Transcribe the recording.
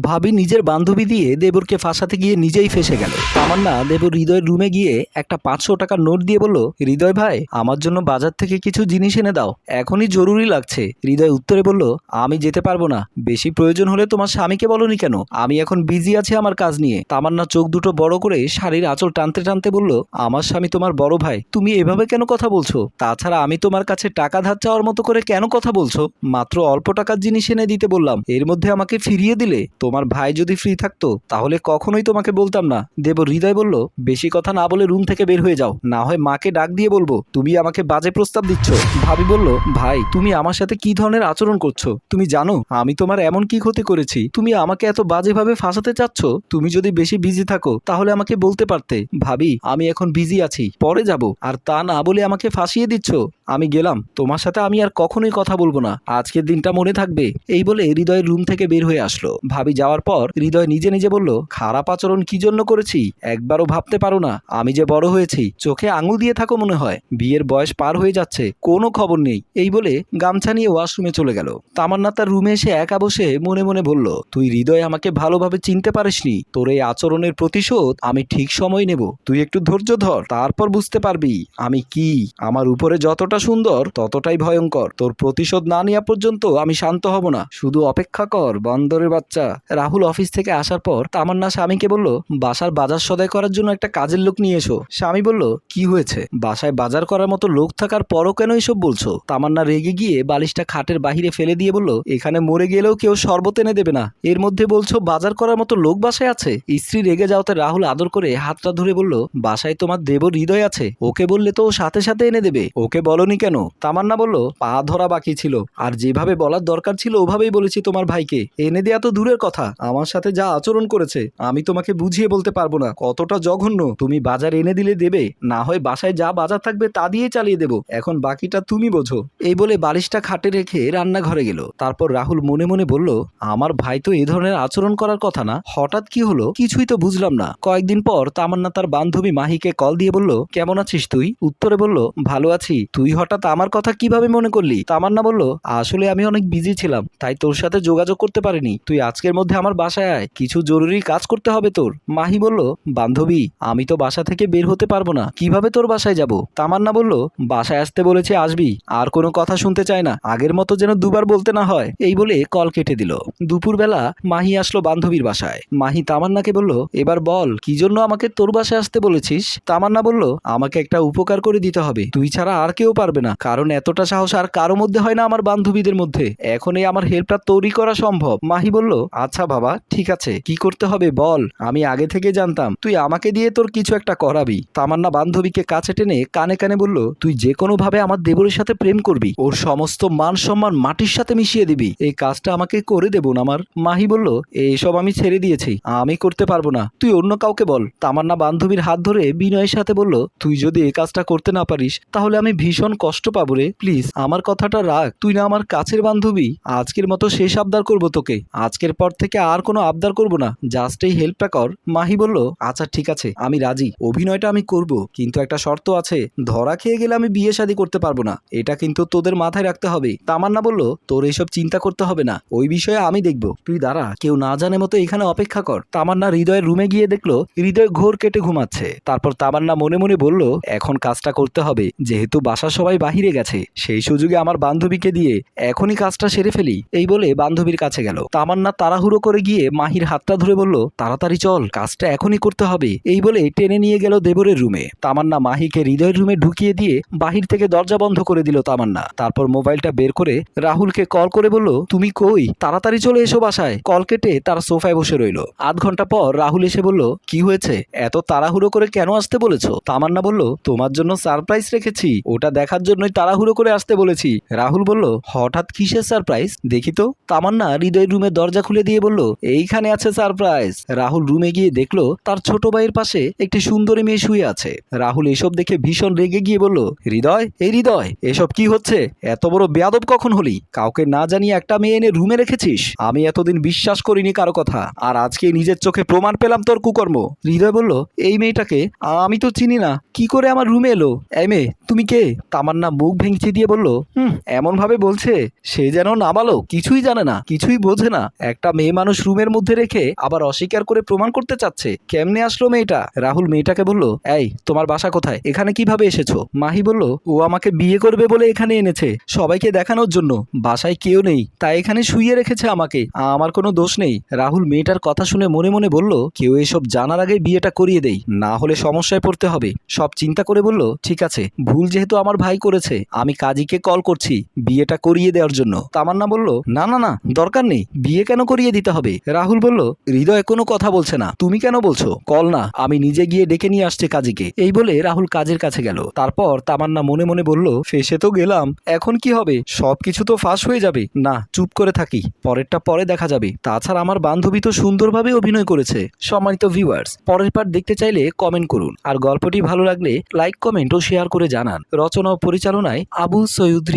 ভাবি নিজের বান্ধবী দিয়ে দেবরকে ফাঁসাতে গিয়ে নিজেই ফেসে গেল। তামান্না দেবর হৃদয়ের রুমে গিয়ে একটা পাঁচশো টাকার নোট দিয়ে বলল, হৃদয় ভাই, আমার জন্য বাজার থেকে কিছু জিনিস এনে দাও। এখনই জরুরি লাগছে। হৃদয় উত্তরে বলল, আমি যেতে পারব না। বেশি প্রয়োজন হলে তোমার স্বামীকে বলনি কেন? আমি এখন বিজি আছি আমার কাজ নিয়ে। তামান্না চোখ দুটো বড় করে শাড়ির আঁচল টানতে টানতে বলল, আমার স্বামী তোমার বড় ভাই, তুমি এভাবে কেন কথা বলছো? তাছাড়া আমি তোমার কাছে টাকা ধার চাওয়ার মতো করে কেন কথা বলছো? মাত্র অল্প টাকার জিনিস এনে দিতে বললাম। এর মধ্যে আমাকে ফিরিয়ে দিলে তোমার ভাই যদি ফ্রি থাকতো, তাহলে কখনোই তোমাকে বলতাম না। দেব হৃদয় বলল, বেশি কথা না বলে রুম থেকে বের হয়ে যাও। না হয় মাকে ডাক দিয়ে বলব, তুমি আমাকে বাজে প্রস্তাব দিচ্ছ। ভাবি বলল, ভাই, তুমি আমার সাথে কি ধরনের আচরণ করছ? তুমি জানো, আমি তোমার এমন কি ক্ষতি করেছি? তুমি আমাকে এত বাজেভাবে ফাঁসাতে চাচ্ছ? তুমি যদি বেশি বিজি থাকো, তাহলে আমাকে বলতে পারতে। ভাবি, আমি এখন বিজি আছি, পরে যাব। আর তা না বলে আমাকে ফাঁসিয়ে দিচ্ছ? আমি গেলাম। তোমার সাথে আমি আর কখনোই কথা বলব না। আজকের দিনটা মনে থাকবে। এই বলে হৃদয়ের রুম থেকে বের হয়ে আসলো। ভাবি যাওয়ার পর হৃদয় নিজে নিজে বলল, খারাপ আচরণ কি জন্য করেছি? একবারও ভাবতে পারো না। আমি যে বড় হয়েছি, চোখে আঙুল দিয়ে থাকো মনে হয়। বিয়ের বয়স পার হয়ে যাচ্ছে, কোনো খবর নেই। এই বলে গামছা নিয়ে ওয়াশরুমে চলে গেল। তামান্না তার রুমে এসে একা বসে মনে মনে বলল, তুই হৃদয় আমাকে ভালোভাবে চিনতে পারিসনি। তোর এই আচরণের প্রতিশোধ আমি ঠিক সময় নেব। তুই একটু ধৈর্য ধর, তারপর বুঝতে পারবি আমি কি। আমার উপরে যতটা সুন্দর, ততটাই ভয়ঙ্কর। তোর প্রতিশোধ না নেওয়া পর্যন্ত আমি শান্ত হব না। শুধু অপেক্ষা কর, বান্দরের বাচ্চা। রাহুল অফিস থেকে আসার পর তামান্না স্বামীকে বলল, বাসার বাজার সদাই করার জন্য একটা কাজের লোক নিয়ে এসো। স্বামী বলল, কি হয়েছে? বাসায় বাজার করার মতো লোক থাকার পরও কেন এসব বলছো? তামান্না রেগে গিয়ে বালিশটা খাটের বাহিরে ফেলে দিয়ে বলল, এখানে মরে গেলেও কেউ শরবত এনে দেবে না। এর মধ্যে বলছো বাজার করার মতো লোক বাসায় আছে? স্ত্রী রেগে যাওয়াতে রাহুল আদর করে হাতটা ধরে বলল, বাসায় তোমার দেবর হৃদয় আছে। ওকে বললে তো সাথে সাথে এনে দেবে। ওকে বলনি কেন? তামান্না বলল, পা ধরা বাকি ছিল। আর যেভাবে বলার দরকার ছিল, ওভাবেই বলেছি তোমার ভাইকে। এনে দেয়া তো দূরের কথা। আমার সাথে যা আচরণ করেছে, আমি তোমাকে বুঝিয়ে বলতে পারব না। কতটা জঘন্য। তুমি বাজার এনে দিলে দেবে। না হয় বাসায় যা বাজার থাকবে, তা দিয়েই চালিয়ে দেবো। এখন বাকিটা তুমি বোঝো। এই বলে বালিশটা খাটে রেখে রান্নাঘরে গেল। তারপর রাহুল মনে মনে বলল, আমার ভাই তো এ ধরনের আচরণ করার কথা না। হঠাৎ কি হলো? কিছুই তো বুঝলাম না। কয়েকদিন পর তামান্না তার বান্ধবী মাহিকে কল দিয়ে বলল, কেমন আছিস তুই? উত্তরে বলল, ভালো আছি। তুই হঠাৎ আমার কথা কীভাবে মনে করলি? তামান্না বলল, আসলে আমি অনেক বিজি ছিলাম, তাই তোর সাথে যোগাযোগ করতে পারিনি। তুই আজকের মধ্যে আমার বাসায় আয়, কিছু জরুরি কাজ করতে হবে তোর। মাহি বলল, বান্ধবী, আমি তো বাসা থেকে বের হতে পারব না, কীভাবে তোর বাসায় যাব? তামান্না বলল, বাসায় আসতে বলেছে, আসবি, আর কোনো কথা শুনতে চায় না, আগের মতো যেন দুবার বলতে না হয়। এই বলে কল কেটে দিল। দুপুরবেলা মাহি আসলো বান্ধবীর বাসায়। মাহি তামান্নাকে বলল, এবার বল, কি জন্য আমাকে তোর বাসায় আসতে বলেছিস? তামান্না বলল, আমাকে একটা উপকার করে দিতে হবে, তুই ছাড়া আর কেউ পারবে না। কারণ এতটা সাহস আর কারও মধ্যে হয় না আমার বান্ধবীদের মধ্যে। এখন এই আমার হেল্পটা তৈরি করা সম্ভব। মাহি বলল আচ্ছা বাবা, ঠিক আছে। কি করতে হবে বল। আমি আগে থেকে জানতাম। তুই আমাকে দিয়ে তোর কিছু একটা করাবি। তামান্না বান্ধবীকে কাছে টেনে কানে কানে বলল, তুই যে কোনো ভাবে আমার দেবরের সাথে প্রেম করবি। ওর সমস্ত মান সম্মান মাটির সাথে মিশিয়ে দিবি। এই কাজটা আমাকে করে দেবো না আমার। মাহি বলল, এইসব আমি ছেড়ে দিয়েছি। আমি করতে পারব না। তুই অন্য কাউকে বল। তামান্না বান্ধবীর হাত ধরে বিনয়ের সাথে বলল, তুই যদি এই কাজটা করতে না পারিস, তাহলে আমি ভীষণ কষ্ট পাবো রে। প্লিজ, আমার কথাটা রাখ। তুই না আমার কাছের বান্ধবী। আজকের মতো শেষ আবদার করব তোকে। আজকের পর থেকে আর কোনো আবদার করব না। জাস্ট এই হেল্পটা কর। মাহি বলল আচ্ছা ঠিক আছে, আমি রাজি। অভিনয়টা আমি করব। কিন্তু একটা শর্ত আছে। ধরা খেয়ে গেলে আমি বিয়ে শাদী করতে পারব না। এটা কিন্তু তোদের মাথায় রাখতে হবে। তামান্না বলল, তোর এইসব চিন্তা করতে হবে না। ওই বিষয়ে আমি দেখব। তুই দাঁড়া, কেউ না জানে মতো এখানে অপেক্ষা কর। তামান্না হৃদয়ের রুমে গিয়ে দেখল, হৃদয় ঘোর কেটে ঘুমাচ্ছে। তারপর তামান্না মনে মনে বলল, এখন কাজটা করতে হবে। যেহেতু বাসার সবাই বাহিরে গেছে। সেই সুযোগে আমার বান্ধবীকে দিয়ে এখনই কাজটা সেরে ফেলি, এই বলে বান্ধবীর কাছে গেল। তামান্না তাড়াহুড়ো করে গিয়ে মাহির হাতটা ধরে বলল, তাড়াতাড়ি চল, কাজটা এখনই করতে হবে। এই বলে টেনে নিয়ে গেল দেবরের রুমে। তামান্না মাহিকে হৃদয়ের রুমে ঢুকিয়ে দিয়ে বাহির থেকে দরজা বন্ধ করে দিল তামান্না। তারপর মোবাইলটা বের করে রাহুলকে কল করে বলল, তুমি কই? তাড়াতাড়ি চলে এসো বাসায়। কল কেটে তার সোফায় বসে রইল। আধ ঘণ্টা পর রাহুল এসে বলল, কি হয়েছে? এত তাড়াহুড়ো করে কেন আসতে বলেছ? তামান্না বলল, তোমার জন্য সারপ্রাইজ রেখেছি। ওটা দেখার জন্যই তাড়াহুড়ো করে আসতে বলেছি। রাহুল বলল, হঠাৎ কিসের সারপ্রাইজ দেখি তো। তামান্না হৃদয় রুমের দরজা খুলে দিয়ে বলল, এইখানে আছে সারপ্রাইজ রাহুল রুমে গিয়ে দেখল, তার ছোট ভাইয়ের পাশে একটি সুন্দরী মেয়ে শুয়ে আছে। রাহুল এসব দেখে ভীষণ রেগে গিয়ে বলল, হৃদয়, এই হৃদয়, এসব কি হচ্ছে? এত বড় বেয়াদব কখন হলি? কাউকে না জানিয়ে একটা মেয়ে এনে রুমে রেখেছিস? আমি এতদিন বিশ্বাস করিনি কারও কথা। আর আজকে নিজের চোখে প্রমাণ পেলাম তোর কুকর্ম। হৃদয় বলল, এই মেয়েটাকে আমি তো চিনি না। কি করে আমার রুমে এলো? এই মেয়ে, তুমি কে? তামান্না মুখ ভেঙচি দিয়ে বলল, হুম এমন ভাবে বলছে, সে যেন নাবালো কিছুই জানে না, কিছুই বোঝে না। একটা মেয়ে মানুষ রুমের মধ্যে রেখে আবার অস্বীকার করে প্রমাণ করতে চাচ্ছে। কেমনে আসলো মেয়েটা? রাহুল মেয়েটাকে বলল, এই, তোমার বাসা কোথায়? এখানে কীভাবে এসেছ? মাহি বলল, ও আমাকে বিয়ে করবে বলে এখানে এনেছে, সবাইকে দেখানোর জন্য। বাসায় কেউ নেই, তাই এখানে শুইয়ে রেখেছে আমাকে আমার কোনো দোষ নেই। রাহুল মেয়েটার কথা শুনে মনে মনে বলল, কেউ এসব জানার আগে বিয়েটা করিয়ে দেই, না হলে সমস্যায় পড়তে হবে। সব চিন্তা করে বলল, ঠিক আছে, ভুল যেহেতু আমার ভাই করেছে, আমি কাজীকে কল করছি, বিয়েটা করিয়ে দেওয়ার জন্য। তামান্না বলল, না না না, দরকার নেই, বিয়ে কেন করিয়ে দিতে হবে? রাহুল বলল, হৃদয় কোনো কথা বলছে না, তুমি কেন বলছো? কল না, আমি নিজে গিয়ে ডেকে নিয়ে আসছি কাজীকে। এই বলে রাহুল কাজের কাছে গেল। তারপর তামান্না মনে মনে বলল, ফেসে তো গেলাম, এখন কি হবে? সবকিছু তো ফাঁস হয়ে যাবে। না, চুপ করে থাকি, পরেরটা পরে দেখা যাবে। তাছাড়া আমার বান্ধবী তো সুন্দরভাবে অভিনয় করেছে, সম্মানিত ভিউয়ার্স পরের পার্ট দেখতে চাইলে কমেন্ট করুন। আর গল্পটি ভালো লাগলে লাইক কমেন্ট ও শেয়ার করে জানান। রচনা পরিচালনায় আবু সৈয়ুদ্রিয়া রিয়া।